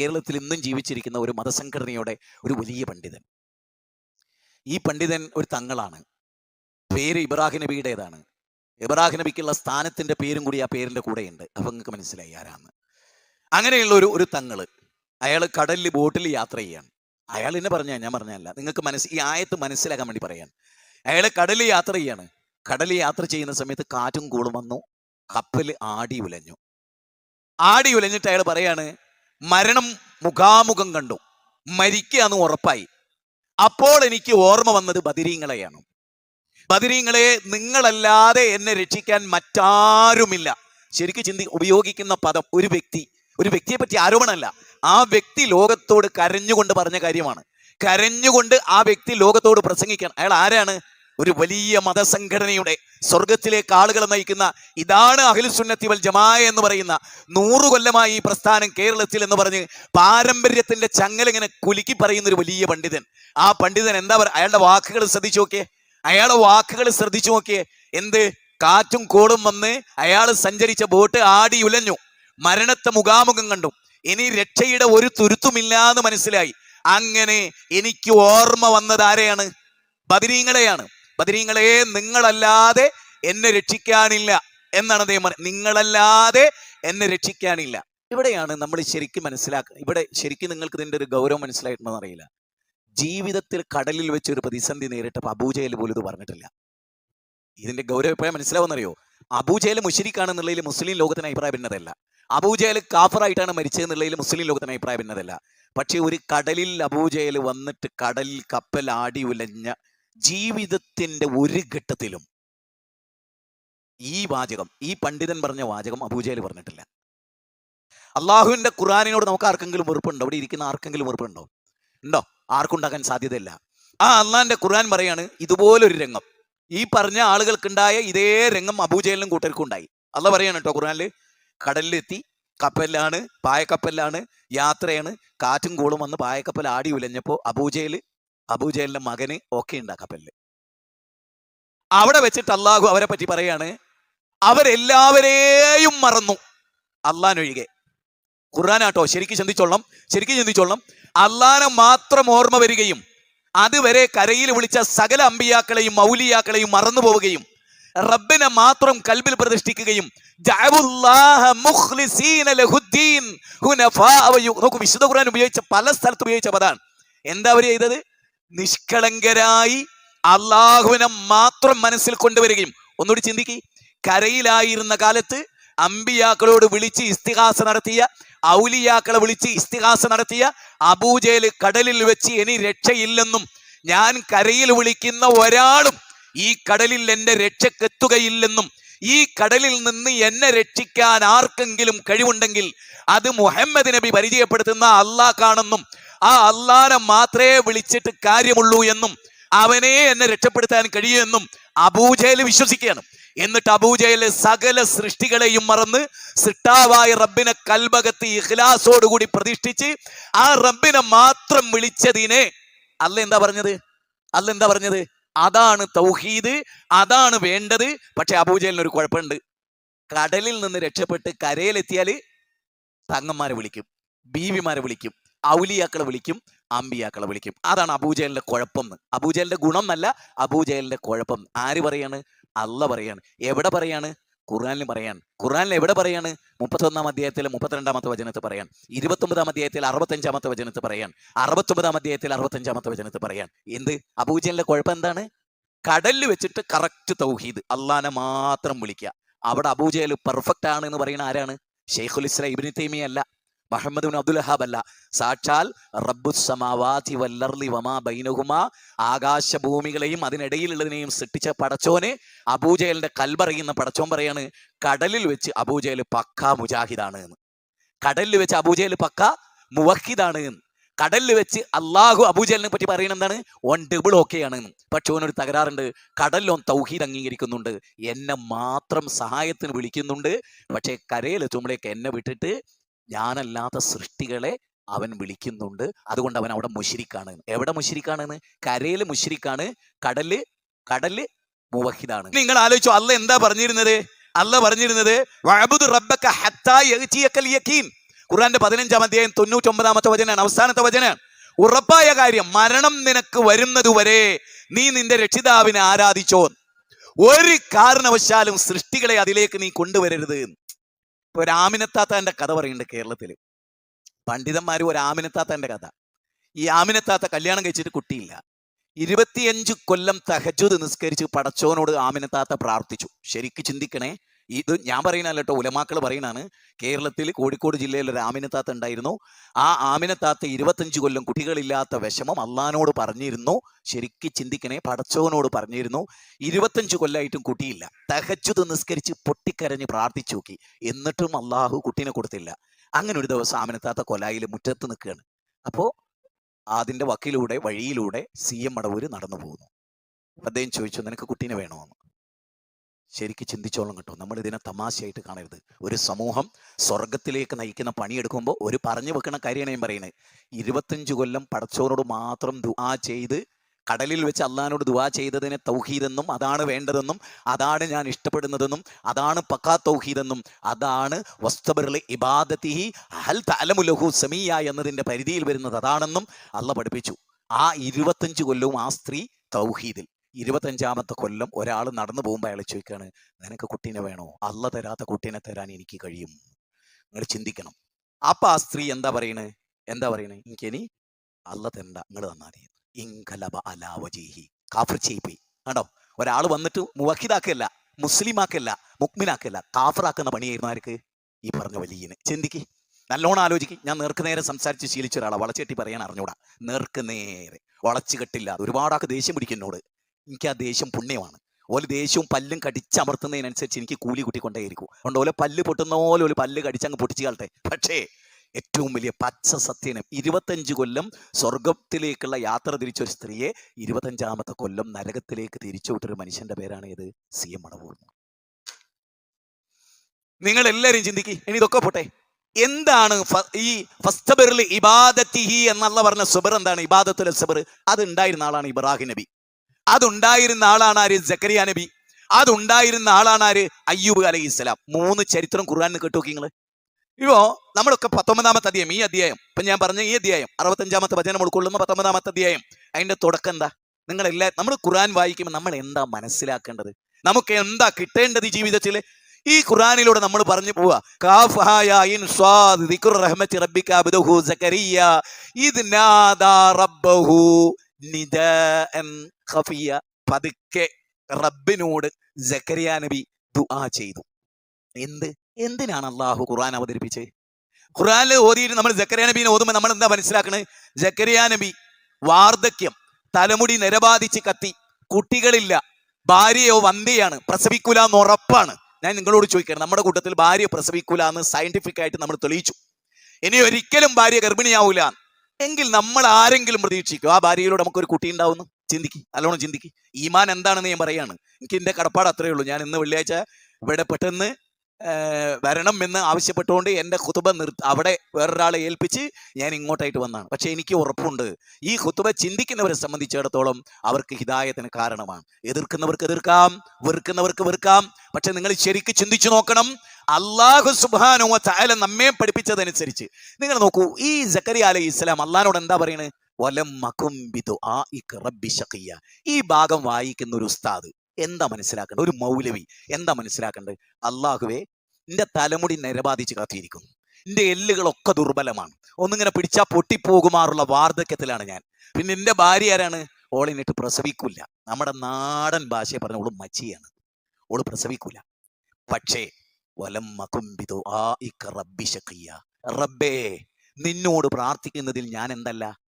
കേരളത്തിൽ ഇന്നും ജീവിച്ചിരിക്കുന്ന ഒരു മതസംഘടനയുടെ ഒരു വലിയ പണ്ഡിതൻ. ഈ പണ്ഡിതൻ ഒരു തങ്ങളാണ്. പേര് ഇബ്രാഹിം നബിയുടേതാണ്. ഇബ്രാഹിം നബിക്കുള്ള സ്ഥാനത്തിന്റെ പേരും കൂടി ആ പേരിന്റെ കൂടെയുണ്ട്. അപ്പൊ നിങ്ങൾക്ക് മനസ്സിലായി ആരാന്ന്. അങ്ങനെയുള്ള ഒരു ഒരു തങ്ങൾ. അയാൾ കടലിൽ ബോട്ടിൽ യാത്ര ചെയ്യാണ്. അയാൾ എന്നെ പറഞ്ഞ ഞാൻ പറഞ്ഞല്ല നിങ്ങൾക്ക് മനസ്സ് ഈ ആയത്ത് മനസ്സിലാക്കാൻ വേണ്ടി പറയാൻ അയാൾ കടലിൽ യാത്ര ചെയ്യാണ്. കടലിൽ യാത്ര ചെയ്യുന്ന സമയത്ത് കാറ്റും കൂളും വന്നു. കപ്പൽ ആടി ഉലഞ്ഞു. ആടി ഉലഞ്ഞിട്ട് അയാൾ പറയാണ് മരണം മുഖാമുഖം കണ്ടു. മരിക്കുക എന്ന് ഉറപ്പായി. അപ്പോൾ എനിക്ക് ഓർമ്മ വന്നത് ബദിരീങ്ങളെയാണ്. ബദിരീങ്ങളെ നിങ്ങളല്ലാതെ എന്നെ രക്ഷിക്കാൻ മറ്റാരുമില്ല. ശരിക്കും ചിന്തി ഉപയോഗിക്കുന്ന പദം ഒരു വ്യക്തി ഒരു വ്യക്തിയെ പറ്റി ആരോപണമല്ല. ആ വ്യക്തി ലോകത്തോട് കരഞ്ഞുകൊണ്ട് പറഞ്ഞ കാര്യമാണ്. കരഞ്ഞുകൊണ്ട് ആ വ്യക്തി ലോകത്തോട് പ്രസംഗിക്കണം. അയാൾ ആരാണ്? ഒരു വലിയ മതസംഘടനയുടെ സ്വർഗത്തിലേക്ക് ആളുകളെ നയിക്കുന്ന ഇതാണ് അഖിൽസുന്നത്തി വൽ ജമാ എന്ന് പറയുന്ന നൂറു കൊല്ലമായി ഈ പ്രസ്ഥാനം കേരളത്തിൽ എന്ന് പറഞ്ഞ് പാരമ്പര്യത്തിന്റെ ചങ്ങലിങ്ങനെ കുലുക്കി പറയുന്ന ഒരു വലിയ പണ്ഡിതൻ. ആ പണ്ഡിതൻ എന്താ പറയുക അയാളുടെ വാക്കുകൾ ശ്രദ്ധിച്ചു നോക്കിയേ. അയാളുടെ വാക്കുകൾ ശ്രദ്ധിച്ചു നോക്കിയേ. എന്ത്? കാറ്റും കോടും വന്ന് അയാൾ സഞ്ചരിച്ച ബോട്ട് ആടി ഉലഞ്ഞു. മരണത്തെ മുഖാമുഖം കണ്ടു. ഇനി രക്ഷയുടെ ഒരു തുരുത്തുമില്ലാന്ന് മനസ്സിലായി. അങ്ങനെ എനിക്ക് ഓർമ്മ വന്നത് ആരെയാണ്? ബദിരീങ്ങളെയാണ്. ബദിരീങ്ങളെ നിങ്ങളല്ലാതെ എന്നെ രക്ഷിക്കാനില്ല എന്നാണ് അദ്ദേഹം നിങ്ങളല്ലാതെ എന്നെ രക്ഷിക്കാനില്ല. ഇവിടെയാണ് നമ്മൾ ശരിക്കും മനസ്സിലാക്കുക ഇവിടെ ശരിക്കും നിങ്ങൾക്ക് ഇതിന്റെ ഒരു ഗൗരവം മനസ്സിലായിട്ടുണ്ടെന്ന് അറിയില്ല ജീവിതത്തിൽ കടലിൽ വെച്ച് ഒരു പ്രതിസന്ധി നേരിട്ടപ്പോൾ അബൂജയിൽ പോലും ഇത് പറഞ്ഞിട്ടില്ല. ഇതിന്റെ ഗൗരവം എപ്പോഴാണ് മനസ്സിലാവുന്നറിയോ? അബൂജയിൽ മുഷരിക്കാണെന്നുള്ളതിൽ മുസ്ലിം ലോകത്തിന് അഭിപ്രായ ഭിന്നതല്ല അബൂജയിൽ കാഫറായിട്ടാണ് മരിച്ചതെന്നുള്ളതിൽ മുസ്ലിം ലോകത്തിന് അഭിപ്രായ ഭിന്നതല്ല പക്ഷെ ഒരു കടലിൽ അബൂജയിൽ വന്നിട്ട് കടലിൽ കപ്പൽ ആടി ഉലഞ്ഞ ജീവിതത്തിന്റെ ഒരു ഘട്ടത്തിലും ഈ വാചകം ഈ പണ്ഡിതൻ പറഞ്ഞ വാചകം അബൂജയിൽ പറഞ്ഞിട്ടില്ല. അള്ളാഹുവിന്റെ ഖുറാനിനോട് നമുക്ക് ആർക്കെങ്കിലും വെറുപ്പുണ്ടോ? അവിടെ ഇരിക്കുന്ന ആർക്കെങ്കിലും വെറുപ്പുണ്ടോ? ഉണ്ടോ? ആർക്കുണ്ടാക്കാൻ സാധ്യതയില്ല. ആ അള്ളാഹിന്റെ ഖുറാൻ പറയാണ് ഇതുപോലൊരു രംഗം. ഈ പറഞ്ഞ ആളുകൾക്കുണ്ടായ ഇതേ രംഗം അബൂജയിലും കൂട്ടർക്കും ഉണ്ടായി. അല്ല പറയാണ് കേട്ടോ ഖുറാനിൽ കടലിലെത്തി കപ്പലിലാണ് പായക്കപ്പലിലാണ് യാത്രയാണ് കാറ്റും കൂളും വന്ന് പായക്കപ്പൽ ആടി ഉലഞ്ഞപ്പോൾ അബൂജയിൽ അബൂജലിന്റെ മകന് ഒക്കെ ഉണ്ട് അവിടെ വെച്ചിട്ട് അള്ളാഹു അവരെ പറ്റി പറയാണ് അവരെല്ലാവരെയും മറന്നു. അള്ളാനൊഴികെ ഖുർആനാട്ടോ ശരിക്കും ചിന്തിച്ചോളണം ശരിക്കും ചിന്തിച്ചോളണം. അള്ളാനെ മാത്രം ഓർമ്മ വരികയും അതുവരെ കരയിൽ വിളിച്ച സകല അമ്പിയാക്കളെയും മൗലിയാക്കളെയും മറന്നു പോവുകയും റബ്ബിനെ മാത്രം കൽബിൽ പ്രതിഷ്ഠിക്കുകയും വിശുദ്ധ ഖുർആൻ ഉപയോഗിച്ച പല സ്ഥലത്ത് ഉപയോഗിച്ച പദാണ് എന്താ അവർ ചെയ്തത്? നിഷ്കളങ്കരായി അള്ളാഹുവിനെ മാത്രം മനസ്സിൽ കൊണ്ടുവരികയും. ഒന്നുകൂടി ചിന്തിക്കി. കരയിലായിരുന്ന കാലത്ത് അമ്പിയാക്കളോട് വിളിച്ച് ഇസ്തിഹാസ നടത്തിയ ഔലിയാക്കളെ വിളിച്ച് ഇസ്തിഹാസ നടത്തിയ അബൂജയിൽ കടലിൽ വെച്ച് ഇനി രക്ഷയില്ലെന്നും ഞാൻ കരയിൽ വിളിക്കുന്ന ഒരാളും ഈ കടലിൽ എന്റെ രക്ഷക്കെത്തുകയില്ലെന്നും ഈ കടലിൽ നിന്ന് എന്നെ രക്ഷിക്കാൻ ആർക്കെങ്കിലും കഴിവുണ്ടെങ്കിൽ അത് മുഹമ്മദ് നബി പരിചയപ്പെടുത്തുന്ന അള്ളാഹ്ക്കാണെന്നും ആ അള്ളാനെ മാത്രമേ വിളിച്ചിട്ട് കാര്യമുള്ളൂ എന്നും അവനെ എന്നെ രക്ഷപ്പെടുത്താൻ കഴിയൂ എന്നും അബൂജയിൽ വിശ്വസിക്കുകയാണ്. എന്നിട്ട് അബൂജയിലെ സകല സൃഷ്ടികളെയും മറന്ന് സിട്ടാവായ റബ്ബിനെ കൽബകത്ത് ഇഖ്ലാസോടുകൂടി പ്രതിഷ്ഠിച്ച് ആ റബ്ബിനെ മാത്രം വിളിച്ചതിനെ അല്ല എന്താ പറഞ്ഞത്? അല്ല എന്താ പറഞ്ഞത്? അതാണ് തൗഹീദ് അതാണ് വേണ്ടത്. പക്ഷെ അബൂജലിന് ഒരു കുഴപ്പമുണ്ട്. കടലിൽ നിന്ന് രക്ഷപ്പെട്ട് കരയിലെത്തിയാൽ തങ്ങന്മാരെ വിളിക്കും ബീവിമാരെ വിളിക്കും. ഔലിയാക്കളെ വിളിക്കും അമ്പിയാക്കളെ വിളിക്കും. അതാണ് അബൂജലിന്റെ കുഴപ്പം എന്ന്. അബൂജലിന്റെ ഗുണം എന്നല്ല കുഴപ്പം. ആര് പറയാണ്? അല്ല പറയാണ്. എവിടെ പറയാണ്? ഖുർആനിൽ പറയാണ്. ഖുർആനിൽ എവിടെ പറയാണ്? മുപ്പത്തൊന്നാം അധ്യായത്തിൽ മുപ്പത്തിരണ്ടാമത്തെ വചനത്ത് പറയാൻ ഇരുപത്തൊമ്പതാം അധ്യായത്തിൽ അറുപത്തഞ്ചാമത്തെ വചനത്ത് പറയാൻ അറുപത്തൊമ്പതാം അധ്യായത്തിൽ അറുപത്തഞ്ചാമത്തെ വചനത്ത് പറയാൻ എന്ത്? അബൂജലിന്റെ കുഴപ്പം എന്താണ്? കടലിൽ വെച്ചിട്ട് കറക്റ്റ് തൗഹീദ്. അള്ളാനെ മാത്രം വിളിക്കുക. അവിടെ അബൂജയൽ പെർഫെക്റ്റ് ആണ് എന്ന് പറയുന്ന ആരാണ്? ഷെയ്ഖുൽ ഇസ്ലാം ഇബിനി തൈമിയ അല്ല. മുഹമ്മദ് ബിൻ അബ്ദുൽ വഹാബ് അല്ല. സാക്ഷാൽ റബ്ബുസമാവാതി വല്ലർലി വമാ ബൈനഹുമാ ആകാശഭൂമികളെയും അതിനിടയിലുള്ളതിനെയും സൃഷ്ടിച്ച പടച്ചോന് അബൂജയലിന്റെ കൽബറിയുന്ന പടച്ചോൻ പറയാണ് കടലിൽ വെച്ച് അബൂജയൽ പക്ക മുജാഹിദാണ് എന്ന്. കടലിൽ വെച്ച് അബൂജയൽ പക്ക മുവഹിദാണ് എന്ന്. കടലിൽ വെച്ച് അള്ളാഹു അബൂജലിനെ പറ്റി പറയുന്നത് എന്താണ്? ഓൺ ഡബിൾ ഓക്കെയാണ് പക്ഷെ ഓനൊരു തകരാറുണ്ട്. കടലിൽ ഓൻ തൗഹീദ് അംഗീകരിക്കുന്നുണ്ട്. എന്നെ മാത്രം സഹായത്തിന് വിളിക്കുന്നുണ്ട്. പക്ഷേ കരയിലെത്തുമ്പോഴേക്ക് എന്നെ വിട്ടിട്ട് ഞാനല്ലാത്ത സൃഷ്ടികളെ അവൻ വിളിക്കുന്നുണ്ട്. അതുകൊണ്ട് അവൻ അവിടെ മുഷിരിക്കാണ് എവിടെ മുഷിരിക്കാണെന്ന് കരയിൽ മുഷിരിക്കാണ് കടൽ കടൽ മുവഹിദാണ്. നിങ്ങൾ ആലോചിച്ചു അല്ല എന്താ പറഞ്ഞിരുന്നത്? അല്ല പറഞ്ഞിരുന്നത് ഖുർആന്റെ പതിനഞ്ചാം അധ്യായം തൊണ്ണൂറ്റൊമ്പതാമത്തെ വചനാണ് അവസാനത്തെ വചനാണ്. ഉറപ്പായ കാര്യം മരണം നിനക്ക് വരുന്നതുവരെ നീ നിന്റെ രക്ഷിതാവിനെ ആരാധിച്ചോ ഒരു കാരണവശാലും സൃഷ്ടികളെ അതിലേക്ക് നീ കൊണ്ടുവരരുത് ഇപ്പൊ ഒരു ആമിനത്താത്തന്റെ കഥ പറയുന്നുണ്ട് കേരളത്തിൽ പണ്ഡിതന്മാർ ഒരു ആമിനത്താത്തന്റെ കഥ. ഈ ആമിനത്താത്ത കല്യാണം കഴിച്ചിട്ട് കുട്ടിയില്ല. ഇരുപത്തിയഞ്ച് കൊല്ലം തഹജുദ് നിസ്കരിച്ച് പടച്ചോനോട് ആമിനത്താത്ത പ്രാർത്ഥിച്ചു. ശരിക്ക് ചിന്തിക്കണേ ഇത് ഞാൻ പറയുന്നല്ല കേട്ടോ. ഉലമാക്കൾ പറയുന്നതാണ്. കേരളത്തിൽ കോഴിക്കോട് ജില്ലയിൽ ഒരു ആമിനത്താത്ത ഉണ്ടായിരുന്നു. ആ ആമിനത്താത്ത ഇരുപത്തഞ്ച് കൊല്ലം കുട്ടികളില്ലാത്ത വിഷമം അള്ളഹാനോട് പറഞ്ഞിരുന്നു. ശരിക്കും ചിന്തിക്കണേ പടച്ചവനോട് പറഞ്ഞിരുന്നു. ഇരുപത്തഞ്ച് കൊല്ലമായിട്ടും കുട്ടിയില്ല. തഹജുദ് നിസ്കരിച്ച് പൊട്ടിക്കരഞ്ഞ് പ്രാർത്ഥിച്ചു നോക്കി. എന്നിട്ടും അള്ളാഹു കുട്ടീനെ കൊടുത്തില്ല. അങ്ങനെ ഒരു ദിവസം ആമിനത്താത്ത കൊലായിൽ മുറ്റത്ത് നിൽക്കുകയാണ്. അപ്പോൾ അതിന്റെ വക്കിലൂടെ വഴിയിലൂടെ സി എം മടവൂര് നടന്നു പോകുന്നു. അദ്ദേഹം ചോദിച്ചു നിനക്ക് കുട്ടീനെ വേണോ എന്ന് ശരിക്ക് ചിന്തിച്ചോളം കേട്ടോ. നമ്മൾ ഇതിനെ തമാശയായിട്ട് കാണരുത്. ഒരു സമൂഹം സ്വർഗത്തിലേക്ക് നയിക്കുന്ന പണിയെടുക്കുമ്പോൾ ഒരു പറഞ്ഞു വെക്കണ കാര്യമാണ് ഞാൻ പറയുന്നത്. ഇരുപത്തഞ്ച് കൊല്ലം പടച്ചോനോട് മാത്രം ദുആ ചെയ്ത് കടലിൽ വെച്ച് അള്ളഹാനോട് ദുആ ചെയ്തതിനെ തൗഹീദെന്നും അതാണ് വേണ്ടതെന്നും അതാണ് ഞാൻ ഇഷ്ടപ്പെടുന്നതെന്നും അതാണ് പക്കാ തൗഹീദെന്നും അതാണ് വസ്തബറിലെ ഇബാദത്തിഹി ഹൽ തലമുലഹു സെമിയ എന്നതിന്റെ പരിധിയിൽ വരുന്നത് അതാണെന്നും അള്ള പഠിപ്പിച്ചു. ആ ഇരുപത്തഞ്ച് കൊല്ലവും ആ സ്ത്രീ തൗഹീദിൽ. ഇരുപത്തഞ്ചാമത്തെ കൊല്ലം ഒരാൾ നടന്നു പോകുമ്പോൾ അയാൾ ചോദിക്കാണ് നിനക്ക് കുട്ടീനെ വേണോ? അല്ല തരാത്ത കുട്ടീനെ തരാൻ എനിക്ക് കഴിയും. നിങ്ങൾ ചിന്തിക്കണം. അപ്പൊ ആ സ്ത്രീ എന്താ പറയണേ? എന്താ പറയണേ? എനിക്കിനി അല്ല തരണ്ട നിങ്ങൾ തന്നാൽ മതി. ഇൻകലബ അലാവജീഹി കാഫർ കണ്ടോ? ഒരാൾ വന്നിട്ട് മുവഹിദാക്കല്ല മുസ്ലിമാക്കല്ല മുക്മിനാക്കല്ല കാഫറാക്കുന്ന പണിയായിരുന്നു ആർക്ക്? ഈ പറഞ്ഞ വലിയനെ. ചിന്തിക്ക്. നല്ലോണം ആലോചിക്ക്. ഞാൻ നേർക്ക് നേരെ സംസാരിച്ച് ശീലിച്ച ഒരാളാണ് വളച്ചെട്ടി പറയാൻ അറിഞ്ഞൂടാ. നേർക്ക് നേരെ. വളച്ചു കെട്ടില്ല. ഒരുപാടാക്ക് ദേഷ്യം പിടിക്കുന്നോട് എനിക്ക് ആ ദേഷ്യം പുണ്യമാണ്. ഓൽ ദേഷ്യവും പല്ലും കടിച്ചമർത്തുന്നതിനനുസരിച്ച് എനിക്ക് കൂലി കൂട്ടിക്കൊണ്ടേയിരിക്കും. അതുകൊണ്ട് ഓലെ പല്ല് പൊട്ടുന്ന പോലെ ഒരു പല്ല് കടിച്ചങ്ങ് പൊട്ടിച്ച് കളട്ടെ. പക്ഷേ ഏറ്റവും വലിയ പച്ച സത്യനം ഇരുപത്തഞ്ച് കൊല്ലം സ്വർഗത്തിലേക്കുള്ള യാത്ര തിരിച്ച ഒരു സ്ത്രീയെ ഇരുപത്തഞ്ചാമത്തെ കൊല്ലം നരകത്തിലേക്ക് തിരിച്ചു വിട്ടൊരു മനുഷ്യന്റെ പേരാണ് ഇത് സി എം മണവൂർ നിങ്ങൾ എല്ലാവരും ചിന്തിക്ക്. ഇനി ഇതൊക്കെ പോട്ടെ. എന്താണ് ഈ ഫസ്തബറിൽ ഇബാദത്തിഹി എന്നുള്ള പറഞ്ഞ സുബർ എന്താണ്? ഇബാദത്തുൽ സബർ. അത് ഉണ്ടായിരുന്ന ആളാണ് ഇബ്രാഹിം നബി. അതുണ്ടായിരുന്ന ആളാണ് ആര്? ജക്കരിയ നബി. അതുണ്ടായിരുന്ന ആളാണ് ആര്? അയ്യൂബ് അലൈഹി ഇസ്ലാം മൂന്ന് ചരിത്രം ഖുർആാനിൽ കേട്ടു നിങ്ങൾ ഇപ്പോ നമ്മളൊക്കെ പത്തൊമ്പതാമത്തെ അധ്യായം ഈ അധ്യായം. ഇപ്പൊ ഞാൻ പറഞ്ഞ ഈ അധ്യായം അറുപത്തഞ്ചാമത്തെ വചനം ഉൾക്കൊള്ളുന്ന പത്തൊമ്പതാമത്തെ അധ്യായം. അതിന്റെ തുടക്കം എന്താ? നിങ്ങൾ എല്ലാ നമ്മൾ ഖുർആൻ വായിക്കുമ്പോൾ നമ്മൾ എന്താ മനസ്സിലാക്കേണ്ടത്? നമുക്ക് എന്താ കിട്ടേണ്ടത് ഈ ജീവിതത്തിൽ? ഈ ഖുറാനിലൂടെ നമ്മൾ പറഞ്ഞു പോവാ. ഖഫിയ പതുക്കെ റബ്ബിനോട് സക്കരിയ നബി ദുആ ചെയ്തു. എന്ത്? എന്തിനാണ് അള്ളാഹു ഖുർആൻ അവതരിപ്പിച്ചത്? ഖുർആനിൽ ഓതിയിട്ട് നമ്മൾ ജക്കരിയ നബീനെ ഓതുമ്പോൾ നമ്മൾ എന്താ മനസ്സിലാക്കണത് ജക്കരിയ നബി വാർദ്ധക്യം തലമുടി നിരബാധിച്ച് കത്തി കുട്ടികളില്ല ഭാര്യയോ വന്ധ്യയാണ് പ്രസവിക്കൂല എന്ന് ഉറപ്പാണ്. ഞാൻ നിങ്ങളോട് ചോദിക്കണം നമ്മുടെ കൂട്ടത്തിൽ ഭാര്യ പ്രസവിക്കൂല എന്ന് സയന്റിഫിക് ആയിട്ട് നമ്മൾ തെളിയിച്ചു. ഇനി ഒരിക്കലും ഭാര്യ ഗർഭിണിയാവൂല. എങ്കിൽ നമ്മൾ ആരെങ്കിലും പ്രതീക്ഷിക്കും ആ ഭാര്യയിലൂടെ നമുക്കൊരു കുട്ടി ഉണ്ടാവുന്നു? ചിന്തിക്ക് നല്ലോണം ചിന്തിക്ക്. ഈമാൻ എന്താണെന്ന് ഞാൻ പറയാണ്. എനിക്ക് എന്റെ കടപ്പാട് അത്രയേ ഉള്ളൂ. ഞാൻ ഇന്ന് വെള്ളിയാഴ്ച ഇവിടെ പെട്ടെന്ന് വരണം എന്ന് ആവശ്യപ്പെട്ടുകൊണ്ട് എന്റെ കുത്തുബ നിർ അവിടെ വേറൊരാളെ ഏൽപ്പിച്ച് ഞാൻ ഇങ്ങോട്ടായിട്ട് വന്നതാണ്. പക്ഷേ എനിക്ക് ഉറപ്പുണ്ട്. ഈ കുത്തുബ ചിന്തിക്കുന്നവരെ സംബന്ധിച്ചിടത്തോളം അവർക്ക് ഹിതായത്തിന് കാരണമാണ്. എതിർക്കുന്നവർക്ക് എതിർക്കാം വെറുക്കുന്നവർക്ക് വെറുക്കാം. പക്ഷെ നിങ്ങൾ ശരിക്ക് ചിന്തിച്ചു നോക്കണം. അള്ളാഹു സുബാനോ ചായ നമ്മെ പഠിപ്പിച്ചതനുസരിച്ച്. നിങ്ങൾ നോക്കൂ ഈ ജക്കരി അലൈഹി ഇസ്ലാം അള്ളഹാനോട് എന്താ പറയണത് വലം റബ്ബി ഈ ഭാഗം വായിക്കുന്ന ഒരു ഉസ്താദ് എന്താ മനസ്സിലാക്കേണ്ടത്? ഒരു മൗലവി എന്താ മനസ്സിലാക്കേണ്ടത്? അള്ളാഹുവെ നിന്റെ തലമുടി നിരബാധിച്ച് കാത്തിയിരിക്കുന്നു. നിന്റെ എല്ലുകളൊക്കെ ദുർബലമാണ്. ഒന്നിങ്ങനെ പിടിച്ചാൽ പൊട്ടിപ്പോകുമാറുള്ള വാർദ്ധക്യത്തിലാണ് ഞാൻ. പിന്നെ എന്റെ ഭാര്യ ആരാണ്? ഓളിനിട്ട് പ്രസവിക്കൂല. നമ്മുടെ നാടൻ ഭാഷയെ പറഞ്ഞ ഓൾ മച്ചിയാണ്. ഓൾ പ്രസവിക്കൂല. പക്ഷേ വലം റബ്ബി റബ്ബേ നിന്നോട് പ്രാർത്ഥിക്കുന്നതിൽ ഞാൻ എന്തല്ല?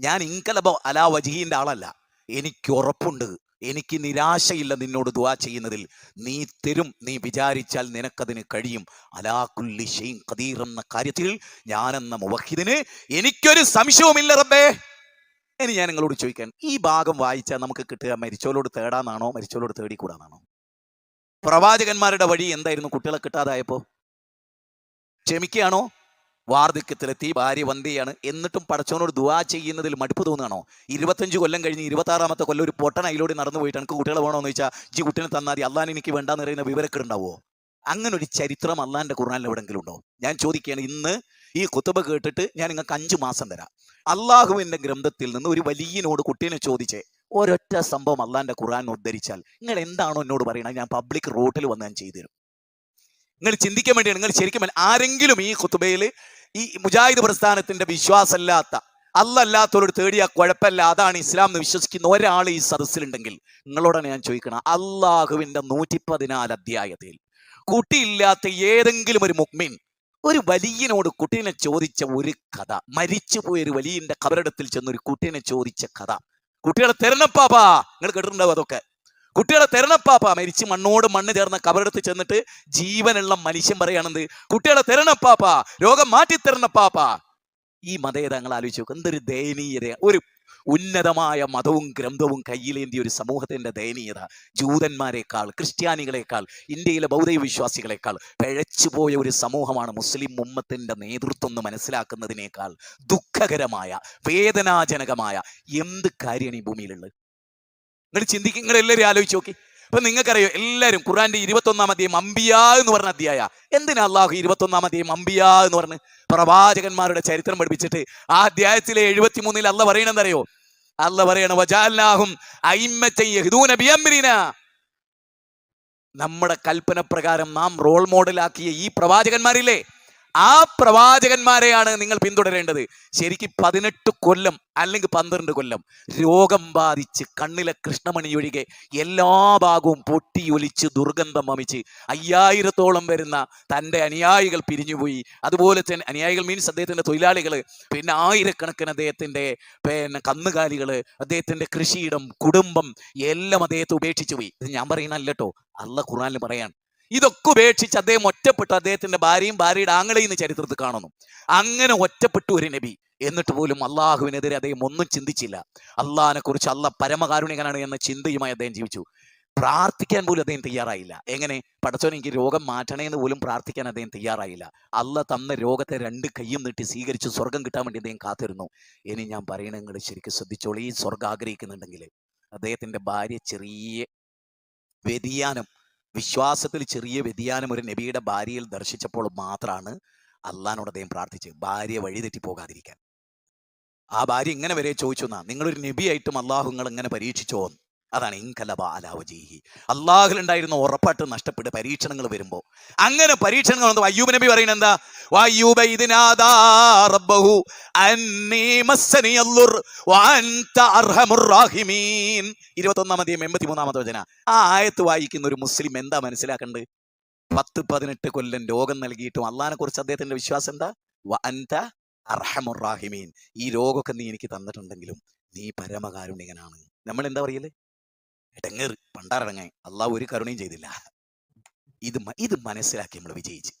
ഞാൻ ഇൻകലബോ അലാ വജീഹിന്റെ ആളല്ല. എനിക്ക് ഉറപ്പുണ്ട്. എനിക്ക് നിരാശയില്ല നിന്നോട് ദുവാ ചെയ്യുന്നതിൽ. നീ തരും നീ വിചാരിച്ചാൽ നിനക്കതിന് കഴിയും. അലാക്കുല്ലി ഷെയ്ൻ ഖദീർ എന്ന കാര്യത്തിൽ ഞാനെന്ന മുവഹിദിന് എനിക്കൊരു സംശയവുമില്ല റബ്ബേ. ഇനി ഞാൻ നിങ്ങളോട് ചോദിക്കാൻ ഈ ഭാഗം വായിച്ചാൽ നമുക്ക് കിട്ടുക മരിച്ചോലോട് തേടാന്നാണോ മരിച്ചോലോട് തേടിക്കൂടാന്നാണോ പ്രവാചകന്മാരുടെ വഴി എന്തായിരുന്നു കുട്ടികളെ കിട്ടാതായപ്പോ ക്ഷമിക്കുകയാണോ? വാർദ്ധക്യത്തിലെത്തി ഭാര്യ വന്ധ്യയാണ്. എന്നിട്ടും പടച്ചവനോട് ദുവാ ചെയ്യുന്നതിൽ മടുപ്പ് തോന്നുകയാണോ? ഇരുപത്തഞ്ച് കൊല്ലം കഴിഞ്ഞ് ഇരുപത്താറാമത്തെ കൊല്ലം ഒരു പൊട്ടൻ അതിലൂടെ നടന്നു പോയിട്ട് എനിക്ക് കുട്ടികളെ വേണമെന്ന് ചോദിച്ചാൽ ജി കുട്ടിനെ തന്നാൽ അള്ളാൻ എനിക്ക് വേണ്ടാന്ന് പറയുന്ന വിവരക്കേട് ഉണ്ടാവോ? അങ്ങനെ ഒരു ചരിത്രം അള്ളാന്റെ ഖുർആാനിൽ എവിടെങ്കിലും ഉണ്ടോ? ഞാൻ ചോദിക്കുകയാണ് ഇന്ന് ഈ കുത്തുബ കേട്ടിട്ട് ഞാൻ നിങ്ങൾക്ക് അഞ്ചു മാസം തരാം. അള്ളാഹുവിന്റെ ഗ്രന്ഥത്തിൽ നിന്ന് ഒരു വലിയനോട് കുട്ടീനെ ചോദിച്ചേ ഒരൊറ്റ സംഭവം അള്ളാന്റെ ഖുർആൻ ഉദ്ധരിച്ചാൽ നിങ്ങൾ എന്താണോ എന്നോട് പറയണത് ഞാൻ പബ്ലിക് റോട്ടിൽ വന്ന് ഞാൻ ചെയ്തു നിങ്ങൾ ചിന്തിക്കാൻ വേണ്ടിയാണ് നിങ്ങൾ ശരിക്കും ആരെങ്കിലും ഈ കുത്തുബയിൽ ഈ മുജാഹിദ് പ്രസ്ഥാനത്തിന്റെ വിശ്വാസമല്ലാത്ത അല്ലല്ലാത്തവരോട് തേടിയ കുഴപ്പമില്ല. അതാണ് ഇസ്ലാം എന്ന് വിശ്വസിക്കുന്ന ഒരാൾ ഈ സദസ്സിലുണ്ടെങ്കിൽ. നിങ്ങളോടാണ് ഞാൻ ചോദിക്കണം അള്ളാഹുവിന്റെ നൂറ്റി പതിനാല് അധ്യായത്തിൽ കുട്ടിയില്ലാത്ത ഏതെങ്കിലും ഒരു മുക്മിൻ ഒരു വലിയനോട് കുട്ടീനെ ചോദിച്ച ഒരു കഥ മരിച്ചുപോയ ഒരു വലിയന്റെ കബറിടത്തിൽ ചെന്ന് ഒരു കുട്ടീനെ ചോദിച്ച കഥ. കുട്ടികളെ തെരണപ്പാപ്പാ നിങ്ങൾ കേട്ടിട്ടുണ്ടാവും അതൊക്കെ. കുട്ടികളെ തെരണപ്പാപ്പ മരിച്ച് മണ്ണോട് മണ്ണ് ചേർന്ന കബറെടുത്ത് ചെന്നിട്ട് ജീവനുള്ള മനുഷ്യൻ പറയുകയാണെന്ത്? കുട്ടികളെ തെരണപ്പാപ്പ രോഗം മാറ്റി തരണപ്പാപ്പാ ഈ മതേതങ്ങൾ ആലോചിച്ച് നോക്കും. എന്തൊരു ദയനീയത ഒരു ഉന്നതമായ മതവും ഗ്രന്ഥവും കയ്യിലേന്തിയ ഒരു സമൂഹത്തിന്റെ ദയനീയത. ജൂതന്മാരെക്കാൾ ക്രിസ്ത്യാനികളെക്കാൾ ഇന്ത്യയിലെ ബൗദ്ധ വിശ്വാസികളെക്കാൾ പിഴച്ചുപോയ ഒരു സമൂഹമാണ് മുസ്ലിം ഉമ്മത്തിന്റെ നേതൃത്വം എന്ന് മനസ്സിലാക്കുന്നതിനേക്കാൾ ദുഃഖകരമായ വേദനാജനകമായ എന്ത് കാര്യമാണ് ഈ ഭൂമിയിലുള്ളത്? നിങ്ങൾ ചിന്തിക്കും നിങ്ങൾ എല്ലാവരും ആലോചിച്ച് നോക്കി. അപ്പൊ നിങ്ങൾക്കറിയോ എല്ലാവരും ഖുറാന്റെ ഇരുപത്തൊന്നാം അധ്യായം അമ്പിയ എന്ന് പറഞ്ഞ അധ്യായ. എന്തിനാ അള്ളാഹു ഇരുപത്തൊന്നാം അധ്യായം അമ്പിയ എന്ന് പറഞ്ഞ് പ്രവാചകന്മാരുടെ ചരിത്രം പഠിപ്പിച്ചിട്ട് ആ അധ്യായത്തിലെ എഴുപത്തിമൂന്നിൽ അല്ല പറയണെന്നറിയോ അല്ല പറയണ നമ്മുടെ കൽപ്പന പ്രകാരം നാം റോൾ മോഡലാക്കിയ ഈ പ്രവാചകന്മാരില്ലേ? ആ പ്രവാചകന്മാരെയാണ് നിങ്ങൾ പിന്തുടരേണ്ടത്. ശരിക്കും പതിനെട്ട് കൊല്ലം അല്ലെങ്കിൽ പന്ത്രണ്ട് കൊല്ലം രോഗം ബാധിച്ച് കണ്ണിലെ കൃഷ്ണമണി ഒഴികെ എല്ലാ ഭാഗവും പൊട്ടിയൊലിച്ച് ദുർഗന്ധം വമിച്ച് അയ്യായിരത്തോളം വരുന്ന തന്റെ അനുയായികൾ പിരിഞ്ഞുപോയി. അതുപോലെ തന്നെ അനുയായികൾ മീൻസ് അദ്ദേഹത്തിന്റെ തൊഴിലാളികൾ പിന്നെ ആയിരക്കണക്കിന് അദ്ദേഹത്തിന്റെ പിന്നെ കന്നുകാലികൾ അദ്ദേഹത്തിന്റെ കൃഷിയിടം കുടുംബം എല്ലാം അദ്ദേഹത്തെ ഉപേക്ഷിച്ചു പോയി ഇത് ഞാൻ പറയുന്നല്ലോ അല്ല ഖുറാനിൽ പറയാൻ ഇതൊക്കെ ഉപേക്ഷിച്ച് അദ്ദേഹം ഒറ്റപ്പെട്ടു. അദ്ദേഹത്തിന്റെ ഭാര്യയും ഭാര്യയുടെ ആങ്ങളെയും ചരിത്രത്തിൽ കാണുന്നു. അങ്ങനെ ഒറ്റപ്പെട്ടു ഒരു നബി. എന്നിട്ട് പോലും അള്ളാഹുവിനെതിരെ അദ്ദേഹം ഒന്നും ചിന്തിച്ചില്ല. അള്ളാഹിനെ കുറിച്ച് അല്ല പരമകാരുണികനാണ് എന്ന ചിന്തയുമായി അദ്ദേഹം ജീവിച്ചു. പ്രാർത്ഥിക്കാൻ പോലും അദ്ദേഹം തയ്യാറായില്ല. എങ്ങനെ? പടച്ചോൻ എനിക്ക് രോഗം മാറ്റണേ എന്ന് പോലും പ്രാർത്ഥിക്കാൻ അദ്ദേഹം തയ്യാറായില്ല. അല്ല തന്ന രോഗത്തെ രണ്ട് കൈയും നീട്ടി സ്വീകരിച്ച് സ്വർഗം കിട്ടാൻ വേണ്ടി അദ്ദേഹം കാത്തിരുന്നു. ഇനി ഞാൻ പറയണ നിങ്ങൾ ശരിക്കും ശ്രദ്ധിച്ചോളൂ. ഈ സ്വർഗം ആഗ്രഹിക്കുന്നുണ്ടെങ്കിൽ അദ്ദേഹത്തിന്റെ ഭാര്യ ചെറിയ വ്യതിയാനം വിശ്വാസത്തിൽ ചെറിയ വ്യതിയാനം ഒരു നബിയുടെ ഭാര്യയിൽ ദർശിച്ചപ്പോൾ മാത്രമാണ് അള്ളഹാനോട് അദ്ദേഹം പ്രാർത്ഥിച്ചത്. ഭാര്യ വഴിതെറ്റി പോകാതിരിക്കാൻ. ആ ഭാര്യ ഇങ്ങനെ വരെ ചോദിച്ചു എന്നാ നിങ്ങളൊരു നബിയായിട്ടും അള്ളാഹു നിങ്ങൾ ഇങ്ങനെ പരീക്ഷിച്ചോ. അതാണ് ഇൻകലബ അലാവജീഹി അള്ളാഹുലുണ്ടായിരുന്ന ഉറപ്പായിട്ട് നഷ്ടപ്പെട്ട് പരീക്ഷണങ്ങൾ വരുമ്പോൾ അങ്ങനെ പരീക്ഷണങ്ങൾ അയ്യൂബ് നബി പറയുന്നത് എന്താ? വയ്യൂബ ഇതിനാദാ റബ്ബഹു അന്നീ മസ്സനി അല്ലുർ വഅൻത അർഹമുർ റാഹിമീൻ. ഇരുപത്തൊന്നാം അധ്യായം എൺപത്തിമൂന്നാമത്തെ വചന. ആ ആയത്ത് വായിക്കുന്ന ഒരു മുസ്ലിം എന്താ മനസ്സിലാക്കേണ്ടത് പത്ത് പതിനെട്ട് കൊല്ലം രോഗം നൽകിയിട്ടും അള്ളഹാനെ കുറിച്ച് അദ്ദേഹത്തിന്റെ വിശ്വാസം എന്താ? അൻത അർഹമുർ റാഹിമീൻ. ഈ രോഗമൊക്കെ നീ എനിക്ക് തന്നിട്ടുണ്ടെങ്കിലും നീ പരമകാരുണികനാണ്. നമ്മൾ എന്താ പറയൽ? എടങ്ങേറ്. പണ്ടാറടങ്ങാൻ അള്ളാഹ് ഒരു കരുണയും ചെയ്തില്ല. ഇത് ഇത് മനസ്സിലാക്കി നമ്മൾ വിജയിച്ച്.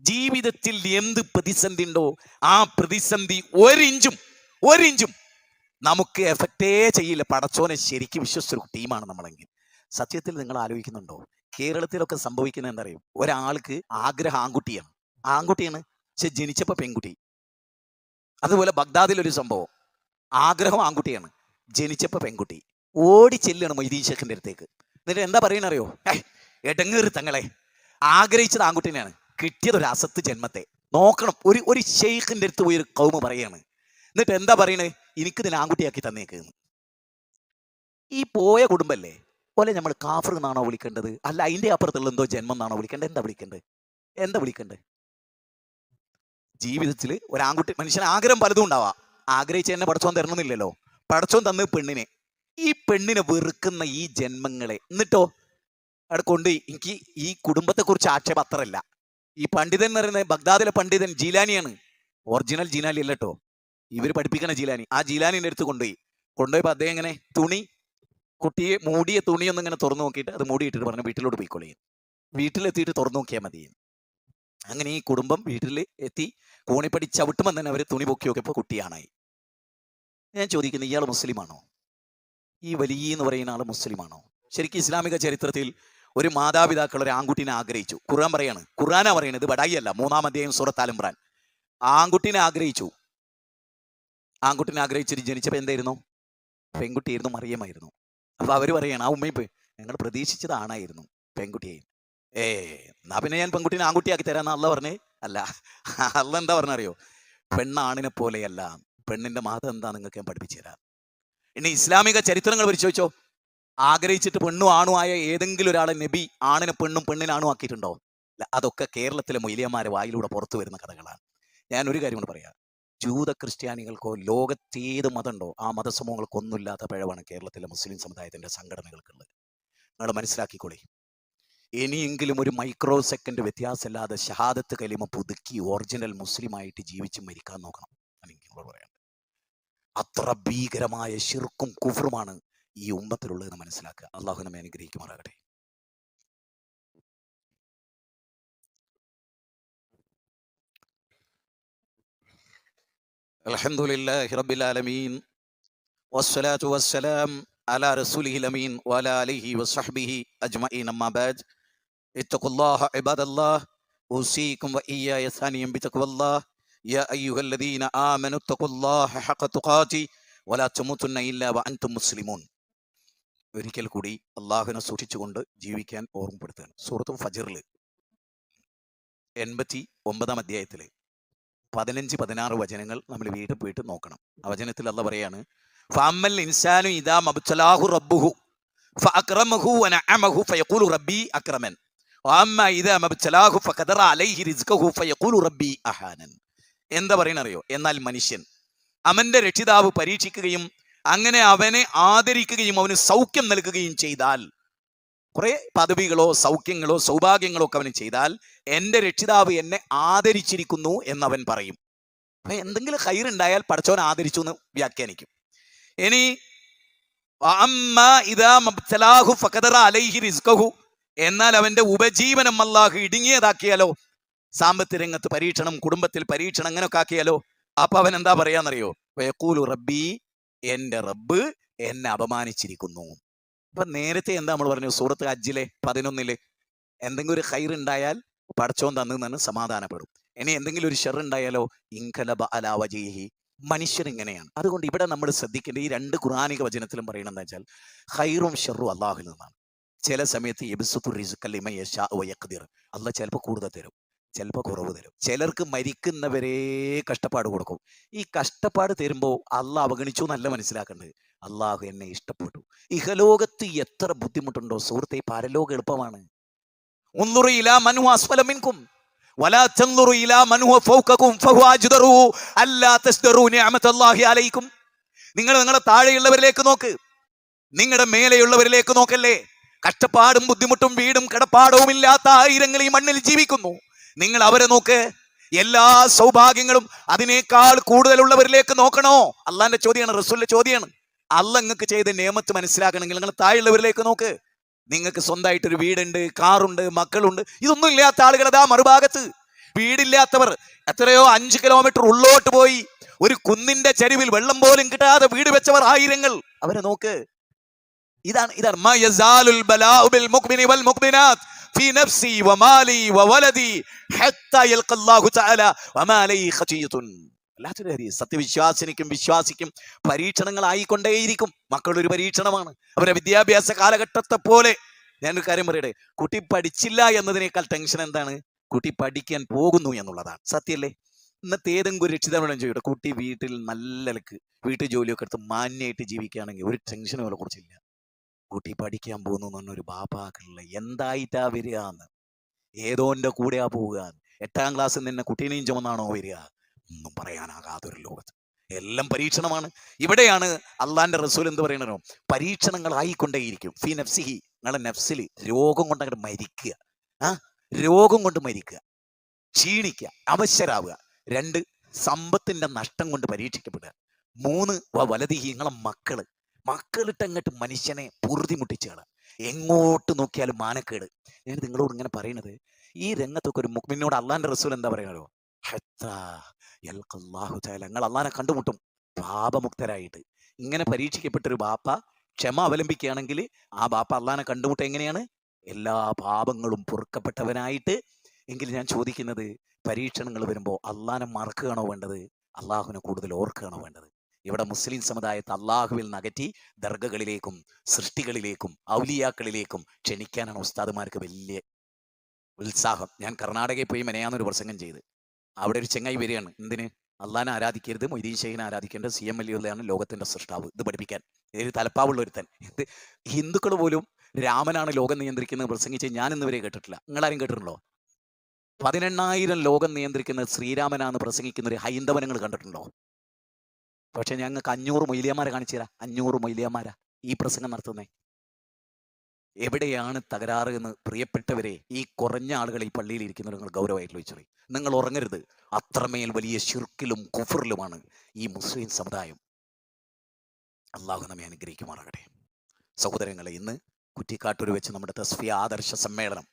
ജീവിതത്തിൽ എന്ത് പ്രതിസന്ധി ഉണ്ടോ ആ പ്രതിസന്ധി ഒരിഞ്ചും ഒരിഞ്ചും നമുക്ക് എഫക്റ്റേ ചെയ്യില്ല. പടച്ചോനെ ശരിക്കും വിശ്വസിച്ചൊരു ടീമാണ് നമ്മളെങ്കിൽ. സത്യത്തിൽ നിങ്ങൾ ആലോചിക്കുന്നുണ്ടോ? കേരളത്തിലൊക്കെ സംഭവിക്കുന്നത് എന്താ അറിയും ഒരാൾക്ക് ആഗ്രഹം ആൺകുട്ടിയാണ്. ആൺകുട്ടിയാണ്. പക്ഷെ ജനിച്ചപ്പോ പെൺകുട്ടി. അതുപോലെ ബഗ്ദാദിൽ ഒരു സംഭവം. ആഗ്രഹം ആൺകുട്ടിയാണ്. ജനിച്ചപ്പോൾ പെൺകുട്ടി. ഓടി ചെല്ലുകയാണ് മൊയ്തീൻ ഷേഖിന്റെ അടുത്തേക്ക്. എന്നിട്ട് എന്താ പറയണറിയോ ഏ എടങ്ങേറി തങ്ങളെ. ആഗ്രഹിച്ചത് ആൺകുട്ടീനെയാണ്. കിട്ടിയത് ഒരു അസത്ത് ജന്മത്തെ. നോക്കണം ഒരു ഒരു ഷെയ്ഖിന്റെ അടുത്ത് പോയി ഒരു കൗമ പറയാണ്. എന്നിട്ട് എന്താ പറയണേ? എനിക്ക് ഇതിനെ ആൺകുട്ടിയാക്കി തന്നേക്ക് ഈ പോയ കുടുംബല്ലേ പോലെ നമ്മൾ കാഫർ എന്നാണോ വിളിക്കേണ്ടത്? അല്ല അതിന്റെ അപ്പുറത്തുള്ള എന്തോ ജന്മം എന്നാണോ വിളിക്കേണ്ടത്? എന്താ വിളിക്കേണ്ടത്? എന്താ വിളിക്കേണ്ടത്? ജീവിതത്തിൽ ഒരാൺകുട്ടി മനുഷ്യന് ആഗ്രഹം പലതും ഉണ്ടാവാം. ആഗ്രഹിച്ച് തന്നെ പടച്ചോൻ തരണമെന്നില്ലല്ലോ. പടച്ചോൻ തന്ന് പെണ്ണിനെ. ഈ പെണ്ണിനെ വെറുക്കുന്ന ഈ ജന്മങ്ങളെ. എന്നിട്ടോ? അവിടെ കൊണ്ട് എനിക്ക് ഈ കുടുംബത്തെ കുറിച്ച് ആക്ഷേപം അത്രല്ല ഈ പണ്ഡിതൻ എന്ന് പറയുന്നത് ബഗ്ദാദിലെ പണ്ഡിതൻ ജീലാനിയാണ്. ഒറിജിനൽ ജീലാനി അല്ല കേട്ടോ ഇവർ പഠിപ്പിക്കണ ജീലാനി. ആ ജീലാനിന്റെ അടുത്ത് കൊണ്ടുപോയി. കൊണ്ടുപോയപ്പോൾ അദ്ദേഹം ഇങ്ങനെ തുണി കുട്ടിയെ മൂടിയ തുണിയൊന്നും ഇങ്ങനെ തുറന്നു നോക്കിയിട്ട് അത് മൂടിയിട്ടിട്ട് പറഞ്ഞു വീട്ടിലോട്ട് പോയിക്കോളി. വീട്ടിലെത്തിയിട്ട് തുറന്നു നോക്കിയാൽ മതി. അങ്ങനെ ഈ കുടുംബം വീട്ടിൽ എത്തി. കോണിപ്പടി ചവിട്ടുമ്പോൾ തന്നെ അവർ തുണി പൊക്കി നോക്കിയപ്പോൾ കുട്ടിയാണായി. ഞാൻ ചോദിക്കുന്നു ഇയാൾ മുസ്ലിമാണോ? ഈ വലിയ എന്ന് പറയുന്ന ആൾ മുസ്ലിമാണോ? ശരിക്കും ഇസ്ലാമിക ചരിത്രത്തിൽ ഒരു മാതാപിതാക്കൾ ഒരു ആൺകുട്ടിനെ ആഗ്രഹിച്ചു. ഖുർആൻ പറയാണ്. ഖുർആനാ പറയുന്നത് ബടായിയല്ല മൂന്നാം അധ്യായം സൂറത്ത് അലംബ്രാൻ ആൺകുട്ടിനെ ആഗ്രഹിച്ചു. ആൺകുട്ടിനെ ആഗ്രഹിച്ചിട്ട് ജനിച്ചപ്പോൾ എന്തായിരുന്നു? പെൺകുട്ടിയായിരുന്നു മറിയമായിരുന്നു. അപ്പൊ അവർ പറയാണ് ആ ഉമ്മയിപ്പ് ഞങ്ങൾ പ്രതീക്ഷിച്ചത് ആണായിരുന്നു പെൺകുട്ടിയായി ഏ എന്നാ പിന്നെ ഞാൻ പെൺകുട്ടീനെ ആൺകുട്ടിയാക്കി തരാന്ന് അല്ല പറഞ്ഞേ? അല്ല അല്ല എന്താ പറഞ്ഞറിയോ? പെണ്ണാണിനെ പോലെയല്ല. പെണ്ണിന്റെ മാതം എന്താ? നിങ്ങൾക്ക് ഞാൻ പഠിപ്പിച്ചു തരാം ഇനി ഇസ്ലാമിക ചരിത്രങ്ങൾ പരിശോധിച്ചോ? ആഗ്രഹിച്ചിട്ട് പെണ്ണും ആണും ആയ ഏതെങ്കിലും ഒരാളെ നബി ആണിനെ പെണ്ണും പെണ്ണിനാണും ആക്കിയിട്ടുണ്ടോ? അതൊക്കെ കേരളത്തിലെ മൊയ്ലിയന്മാരെ വായിലൂടെ പുറത്തു വരുന്ന കഥകളാണ്. ഞാൻ ഒരു കാര്യം കൂടെ പറയാം. ജൂത ക്രിസ്ത്യാനികൾക്കോ ലോകത്തേത് മതമുണ്ടോ ആ മതസമൂഹങ്ങൾക്കൊന്നുമില്ലാത്ത പഴവാണ് കേരളത്തിലെ മുസ്ലിം സമുദായത്തിന്റെ സംഘടനകൾക്കുള്ളത്. നിങ്ങൾ മനസ്സിലാക്കിക്കോളി. ഇനിയെങ്കിലും ഒരു മൈക്രോ സെക്കൻഡ് വ്യത്യാസമില്ലാതെ ഷഹാദത്ത് കലിമ പുതുക്കി ഒറിജിനൽ മുസ്ലിമായിട്ട് ജീവിച്ച് മരിക്കാൻ നോക്കണം അത്ര ഭീകരമായ ഷിർക്കും കുഫറുമാണ് ഈ ഉമ്മത്തിലുള്ളതെന്ന് മനസ്സിലാക്കുക അള്ളാഹു നമ്മെ അനുഗ്രഹിക്കുമാറാകട്ടെ അൽഹംദുലില്ലാഹി റബ്ബിൽ ആലമീൻ വസ്സലാത്തു വസ്സലാം അലാ റസൂലിഹിൽ അമീൻ വഅലാ ആലിഹി വസ്സഹ്ബിഹി അജ്മഈൻ അമ്മാ ബഅദ് ഇത്തഖുല്ലാഹ ഇബാദല്ലാഹ് ഊസീകും വഇയ്യായ സാനിയം ബിതഖ്വല്ലാഹ് യാ അയ്യുഹല്ലദീന ആമനു ഇത്തഖുല്ലാഹ ഹഖ തുഖാതി വലാ തമുതുന്ന ഇല്ലാ വഅൻതും മുസ്ലിമൂൻ ഒരിക്കൽ കൂടി അള്ളാഹുവിനെ സൂക്ഷിച്ചുകൊണ്ട് ജീവിക്കാൻ ഓർമ്മപ്പെടുത്തുകയാണ്. സൂറത്തും ഫജറിൽ എൺപത്തി ഒമ്പതാം അധ്യായത്തിൽ പതിനഞ്ച് പതിനാറ് വചനങ്ങൾ നമ്മൾ വീട്ടിൽ പോയിട്ട് നോക്കണം. ആ വചനത്തിൽ അല്ല പറയാണ് ഫഅമ്മൽ ഇൻസാനു ഇദാ മബ്തലാഹു റബ്ബുഹു വനഅമഹു വഅമ്മ ഇദാ ഫഖദറ അലൈഹി അഹാനൻ. എന്താ പറയണറിയോ എന്നാൽ മനുഷ്യൻ അവന്റെ രക്ഷിതാവ് പരീക്ഷിക്കുകയും അങ്ങനെ അവനെ ആദരിക്കുകയും അവന് സൗഖ്യം നൽകുകയും ചെയ്താൽ കുറെ പദവികളോ സൗഖ്യങ്ങളോ സൗഭാഗ്യങ്ങളോ ഒക്കെ അവന് ചെയ്താൽ എന്റെ രക്ഷിതാവ് എന്നെ ആദരിച്ചിരിക്കുന്നു എന്ന് അവൻ പറയും. അപ്പൊ എന്തെങ്കിലും കയറുണ്ടായാൽ പഠിച്ചവൻ ആദരിച്ചു എന്ന് വ്യാഖ്യാനിക്കും. ഇനി അലൈഹി റിസ്ഖഹു എന്നാൽ അവന്റെ ഉപജീവനം അല്ലാഹു ഇടുങ്ങിയതാക്കിയാലോ? സാമ്പത്തിക രംഗത്ത് പരീക്ഷണം കുടുംബത്തിൽ പരീക്ഷണം അങ്ങനെയൊക്കെ ആക്കിയാലോ? അപ്പൊ അവൻ എന്താ പറയാന്നറിയോ? റബ്ബി എന്റെ റബ്ബ് എന്നെ അപമാനിച്ചിരിക്കുന്നു. അപ്പൊ നേരത്തെ എന്താ നമ്മൾ പറഞ്ഞു? സൂറത്ത് അജ്ജിലെ പതിനൊന്നിൽ എന്തെങ്കിലും ഒരു ഹൈർ ഉണ്ടായാൽ പടച്ചോൻ തന്നു തന്നെ സമാധാനപ്പെടും. ഇനി എന്തെങ്കിലും ഒരു ഷെർ ഉണ്ടായാലോ? ഇൻകലബ അലാവജീഹി മനുഷ്യർ ഇങ്ങനെയാണ്. അതുകൊണ്ട് ഇവിടെ നമ്മൾ ശ്രദ്ധിക്കേണ്ട ഈ രണ്ട് ഖുറാനിക വചനത്തിലും പറയണമെന്ന് വെച്ചാൽ ഹൈറും ഷെറും അള്ളാഹുൽ നിന്നാണ്. ചില സമയത്ത് എബിസുത്തു റിസുക്കല്ലിമ യശാ വയഖ്ദിർ. അല്ല ചിലപ്പോൾ കൂടുതൽ തരും. ചിലപ്പോൾ കുറവ് തരും. ചിലർക്ക് മരിക്കുന്നവരെ കഷ്ടപ്പാട് കൊടുക്കും. ഈ കഷ്ടപ്പാട് തരുമ്പോൾ അള്ളാഹ് അവഗണിച്ചു നല്ല മനസ്സിലാക്കേണ്ടത്. അള്ളാഹു എന്നെ ഇഷ്ടപ്പെട്ടു. ഇഹലോകത്ത് എത്ര ബുദ്ധിമുട്ടുണ്ടോ? സുഹൃത്തെ പരലോകം എളുപ്പമാണ്. ഇലാ നിങ്ങൾ നിങ്ങളുടെ താഴെയുള്ളവരിലേക്ക് നോക്ക്. നിങ്ങളുടെ മേലെയുള്ളവരിലേക്ക് നോക്കല്ലേ? കഷ്ടപ്പാടും ബുദ്ധിമുട്ടും വീടും കിടപ്പാടവും ഇല്ലാത്ത ആയിരങ്ങൾ ഈ മണ്ണിൽ ജീവിക്കുന്നു. നിങ്ങൾ അവരെ നോക്ക്. എല്ലാ സൗഭാഗ്യങ്ങളും അതിനേക്കാൾ കൂടുതലുള്ളവരിലേക്ക് നോക്കണോ? അള്ളാന്റെ ചോദ്യമാണ് റസൂലിന്റെ ചോദ്യമാണ്. അല്ല നിങ്ങൾക്ക് ചെയ്ത നിയമത്ത് മനസ്സിലാക്കണമെങ്കിൽ നിങ്ങൾ താഴെയുള്ളവരിലേക്ക് നോക്ക്. നിങ്ങൾക്ക് സ്വന്തമായിട്ട് ഒരു വീടുണ്ട് കാറുണ്ട് മക്കളുണ്ട്. ഇതൊന്നും ഇല്ലാത്ത ആളുകൾ അതാ മറുഭാഗത്ത്. വീടില്ലാത്തവർ എത്രയോ അഞ്ച് കിലോമീറ്റർ ഉള്ളോട്ട് പോയി. ഒരു കുന്നിന്റെ ചരിവിൽ വെള്ളം പോലും കിട്ടാതെ വീട് വെച്ചവർ ആയിരങ്ങൾ. അവരെ നോക്ക്. ഇതാണ് ഇതാണ്. മാ نفسي ومالي وولدي حتى يلقى الله تعالى وما لي ഖതിയത്തുൻ വല്ലാത്തൊരു സത്യവിശ്വാസിനിക്കും വിശ്വാസിക്കും പരീക്ഷണങ്ങളായിക്കൊണ്ടേയിരിക്കും. മക്കളൊരു പരീക്ഷണമാണ്. അവരുടെ വിദ്യാഭ്യാസ കാലഘട്ടത്തെ പോലെ. ഞാനൊരു കാര്യം പറയട്ടെ? കുട്ടി പഠിച്ചില്ല എന്നതിനേക്കാൾ ടെൻഷൻ എന്താണ്? കുട്ടി പഠിക്കാൻ പോകുന്നു എന്നുള്ളതാണ്. സത്യല്ലേ? ഇന്നത്തെ ഏതെങ്കിലും ഒരു രക്ഷിതാവിനോട് ചോദിക്കട്ടെ? കുട്ടി വീട്ടിൽ നല്ല നിലയ്ക്ക് വീട്ടു ജോലിയൊക്കെ എടുത്ത് മാന്യമായിട്ട് ജീവിക്കുകയാണെങ്കിൽ ഒരു ടെൻഷനും അവരെ കുറിച്ചില്ല. കുട്ടി പഠിക്കാൻ പോകുന്നു എന്ന് പറഞ്ഞ ഒരു ബാപ്പാക്കുള്ള എന്തായിട്ടാ വരിക എന്ന് ഏതോന്റെ കൂടെയാ പോവുക? എട്ടാം ക്ലാസ് നിന്നെ കുട്ടീനെയും ചുമന്നാണോ വരിക? ഒന്നും പറയാനാകാതൊരു ലോകത്ത്. എല്ലാം പരീക്ഷണമാണ്. ഇവിടെയാണ് അള്ളാന്റെ റസൂൽ എന്ത് പറയണോ പരീക്ഷണങ്ങൾ ആയിക്കൊണ്ടേയിരിക്കും. ഫി നഫ്സിഹി നിങ്ങളെ നഫ്സിൽ രോഗം കൊണ്ട് അങ്ങോട്ട് മരിക്കുക. ആ? രോഗം കൊണ്ട് മരിക്കുക. ക്ഷീണിക്കുക. അവശരാവുക. രണ്ട് സമ്പത്തിന്റെ നഷ്ടം കൊണ്ട് പരീക്ഷിക്കപ്പെടുക. മൂന്ന് വലതിഹി നിങ്ങളെ മക്കൾ. മക്കളിട്ട് അങ്ങോട്ട് മനുഷ്യനെ പൊറുതി മുട്ടിച്ചാണ് എങ്ങോട്ട് നോക്കിയാലും മാനക്കേട്. ഞാൻ നിങ്ങളോട് ഇങ്ങനെ പറയുന്നത് ഈ രംഗത്തൊക്കെ ഒരു മുക്മിനോട് അള്ളാന്റെ റസൂൽ എന്താ പറയാനോ? ഞങ്ങൾ അള്ളാനെ കണ്ടുമുട്ടും. പാപമുക്തരായിട്ട്. ഇങ്ങനെ പരീക്ഷിക്കപ്പെട്ട ഒരു ബാപ്പ ക്ഷമ അവലംബിക്കുകയാണെങ്കിൽ ആ ബാപ്പ അള്ളാനെ കണ്ടുമുട്ട എങ്ങനെയാണ്? എല്ലാ പാപങ്ങളും പൊറുക്കപ്പെട്ടവനായിട്ട്. എങ്കിൽ ഞാൻ ചോദിക്കുന്നത് പരീക്ഷണങ്ങൾ വരുമ്പോൾ അള്ളാനെ മറക്കുകയാണോ വേണ്ടത്? അള്ളാഹുവിനെ കൂടുതൽ ഓർക്കുകയാണോ വേണ്ടത്? ഇവിടെ മുസ്ലിം സമുദായത്തെ അള്ളാഹുവിൽ നകറ്റി ദർഗകളിലേക്കും സൃഷ്ടികളിലേക്കും ഔലിയാക്കളിലേക്കും ക്ഷണിക്കാനാണ് ഉസ്താദുമാർക്ക് വലിയ ഉത്സാഹം. ഞാൻ കർണാടകയിൽ പോയി മെനയാന്നൊരു പ്രസംഗം ചെയ്ത്. അവിടെ ഒരു ചെങ്ങായി വരികയാണ്. എന്തിന്? അള്ളാനെ ആരാധിക്കരുത് മൊയ്തീൻ ഷെയ്ഖിനെ ആരാധിക്കേണ്ടത് സി എം അലിയുള്ളതാണ് ലോകത്തിന്റെ സൃഷ്ടാവ്. ഇത് പഠിപ്പിക്കാൻ. ഇതിൽ തലപ്പാവുള്ള ഒരുത്തൻ. ഇത് ഹിന്ദുക്കൾ പോലും രാമനാണ് ലോകം നിയന്ത്രിക്കുന്നത് പ്രസംഗിച്ച് ഞാൻ ഇന്നുവരെ കേട്ടിട്ടില്ല. നിങ്ങളാരും കേട്ടിട്ടുണ്ടോ? പതിനെണ്ണായിരം ലോകം നിയന്ത്രിക്കുന്ന ശ്രീരാമനാന്ന് പ്രസംഗിക്കുന്ന ഒരു ഹൈന്ദവനങ്ങൾ കണ്ടിട്ടുണ്ടോ? പക്ഷെ ഞങ്ങൾക്ക് അഞ്ഞൂറ് മൈലിയന്മാരെ കാണിച്ചു തരാം. അഞ്ഞൂറ് മൈലിയന്മാരാ ഈ പ്രസംഗം നടത്തുന്നേ. എവിടെയാണ് തകരാറ് എന്ന് പ്രിയപ്പെട്ടവരെ ഈ കുറഞ്ഞ ആളുകൾ ഈ പള്ളിയിൽ ഇരിക്കുന്നവർ നിങ്ങൾ ഗൗരവമായിട്ട് ചോദിച്ചോളി നിങ്ങൾ ഉറങ്ങരുത്. അത്രമേൽ വലിയ ഷിർക്കിലും കുഫറിലുമാണ് ഈ മുസ്ലിം സമുദായം. അള്ളാഹു നമ്മെ അനുഗ്രഹിക്കുമാറാകട്ടെ. സഹോദരങ്ങളെ ഇന്ന് കുറ്റിക്കാട്ടൂർ വെച്ച് നമ്മുടെ തസ്ഫിയ ആദർശ സമ്മേളനം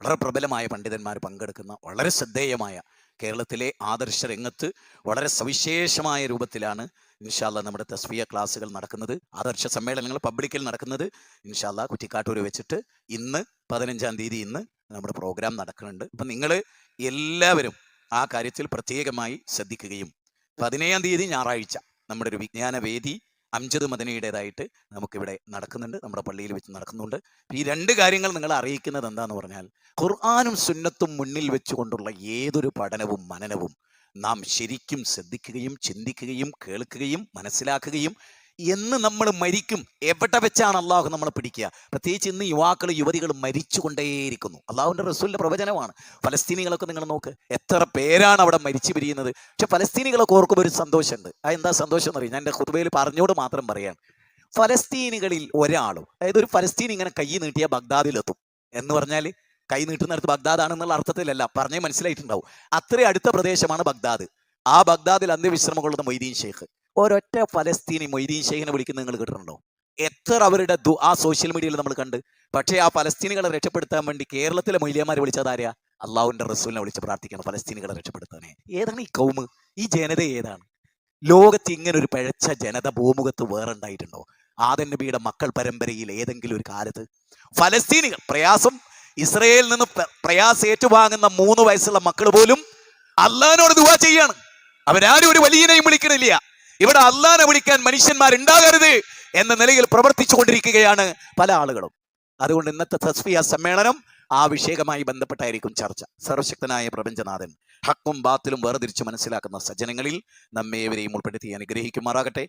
വളരെ പ്രബലമായ പണ്ഡിതന്മാർ പങ്കെടുക്കുന്ന വളരെ ശ്രദ്ധേയമായ കേരളത്തിലെ ആദർശ രംഗത്ത് വളരെ സവിശേഷമായ രൂപത്തിലാണ് ഇൻഷാല്ല നമ്മുടെ തസ്ഫിയ ക്ലാസ്സുകൾ നടക്കുന്നത്. ആദർശ സമ്മേളനങ്ങൾ പബ്ലിക്കിൽ നടക്കുന്നത്. ഇൻഷാല്ല കുറ്റിക്കാട്ടൂർ വെച്ചിട്ട് ഇന്ന് പതിനഞ്ചാം തീയതി ഇന്ന് നമ്മുടെ പ്രോഗ്രാം നടക്കുന്നുണ്ട്. അപ്പം നിങ്ങൾ എല്ലാവരും ആ കാര്യത്തിൽ പ്രത്യേകമായി ശ്രദ്ധിക്കുകയും. പതിനേഴാം തീയതി ഞായറാഴ്ച നമ്മുടെ ഒരു വിജ്ഞാന വേദി അംജദ് മദനയുടേതായിട്ട് നമുക്കിവിടെ നടക്കുന്നുണ്ട് നമ്മുടെ പള്ളിയിൽ വെച്ച് നടക്കുന്നുണ്ട്. ഈ രണ്ട് കാര്യങ്ങൾ നിങ്ങൾ അറിയിക്കുന്നത് എന്താന്ന് പറഞ്ഞാൽ ഖുർആാനും സുന്നത്തും മുന്നിൽ വെച്ചുകൊണ്ടുള്ള ഏതൊരു പഠനവും മനനവും നാം ശരിക്കും ശ്രദ്ധിക്കുകയും ചിന്തിക്കുകയും കേൾക്കുകയും മനസ്സിലാക്കുകയും എന്ന് നമ്മൾ മരിക്കും. എവിടെ വെച്ചാണ് അള്ളാഹു നമ്മളെ പിടിക്കുക? പ്രത്യേകിച്ച് ഇന്ന് യുവാക്കൾ യുവതികൾ മരിച്ചുകൊണ്ടേയിരിക്കുന്നു. അള്ളാഹുവിന്റെ റസൂലിന്റെ പ്രവചനമാണ്. ഫലസ്തീനികളൊക്കെ നിങ്ങൾ നോക്ക്. എത്ര പേരാണ് അവിടെ മരിച്ചു പിരിയുന്നത്. പക്ഷെ ഫലസ്തീനികളൊക്കെ ഓർക്കുമ്പോൾ ഒരു സന്തോഷമുണ്ട്. അത് എന്താ സന്തോഷം എന്നറിയാം ഞാൻ എന്റെ കുതുബയിൽ പറഞ്ഞോട് മാത്രം പറയാം. ഫലസ്തീനികളിൽ ഒരാളും അതായത് ഒരു ഫലസ്തീൻ ഇങ്ങനെ കൈ നീട്ടിയ ബഗ്ദാദിലെത്തും. എന്ന് പറഞ്ഞാൽ കൈ നീട്ടുന്നിടത്ത് ബഗ്ദാദാണെന്നുള്ള അർത്ഥത്തിലല്ല. പറഞ്ഞേ മനസ്സിലായിട്ടുണ്ടാവും. അത്രയും അടുത്ത പ്രദേശമാണ് ബഗ്ദാദ്. ആ ബഗ്ദാദിൽ അന്ത്യവിശ്രമം കൊള്ളുന്ന മൊയ്തീൻ ഷെയ്ഖ്. ഒരൊറ്റ ഫലസ്തീനി മൊയ്തീൻ ഷെയ്ഖിനെ വിളിക്കുന്നത് നിങ്ങൾ കേട്ടിട്ടുണ്ടോ? എത്ര അവരുടെ ആ സോഷ്യൽ മീഡിയയിൽ നമ്മൾ കണ്ട്. പക്ഷേ ആ ഫലസ്തീനികളെ രക്ഷപ്പെടുത്താൻ വേണ്ടി കേരളത്തിലെ മൊയ്ലിയന്മാരെ വിളിച്ചത് ആരെയാ അള്ളാഹുവിന്റെ റസൂലിനെ വിളിച്ച് പ്രാർത്ഥിക്കണം ഫലസ്തീനികളെ രക്ഷപ്പെടുത്താനേ. ഏതാണ് ഈ കൗമ്? ഈ ജനത ഏതാണ്? ലോകത്ത് ഇങ്ങനെ ഒരു പഴച്ച ജനത ഭൂമുഖത്ത് വേറെ ഉണ്ടായിട്ടുണ്ടോ? ആദൻ നബിയുടെ മക്കൾ പരമ്പരയിൽ ഏതെങ്കിലും ഒരു കാലത്ത്? ഫലസ്തീനികൾ പ്രയാസം ഇസ്രയേലിൽ നിന്ന് പ്ര- പ്രയാസം ഏറ്റുവാങ്ങുന്ന മൂന്ന് വയസ്സുള്ള മക്കൾ പോലും അള്ളഹാനോട് ദുവാ ചെയ്യാണ്. അവരാരും ഒരു വലിയനെയും വിളിക്കണില്ല. ഇവിടെ അള്ളാനെ വിളിക്കാൻ മനുഷ്യന്മാരുണ്ടാകരുത് എന്ന നിലയിൽ പ്രവർത്തിച്ചു കൊണ്ടിരിക്കുകയാണ് പല ആളുകളും. അതുകൊണ്ട് ഇന്നത്തെ തസ്ഫിയ സമ്മേളനം ആ വിഷയവുമായി ബന്ധപ്പെട്ടായിരിക്കും ചർച്ച. സർവശക്തനായ പ്രപഞ്ചനാഥൻ ഹക്കും ബാത്തിലും വേർതിരിച്ച് മനസ്സിലാക്കുന്ന സജ്ജനങ്ങളിൽ നമ്മേവരെയും ഉൾപ്പെടുത്തി അനുഗ്രഹിക്കുമാറാകട്ടെ.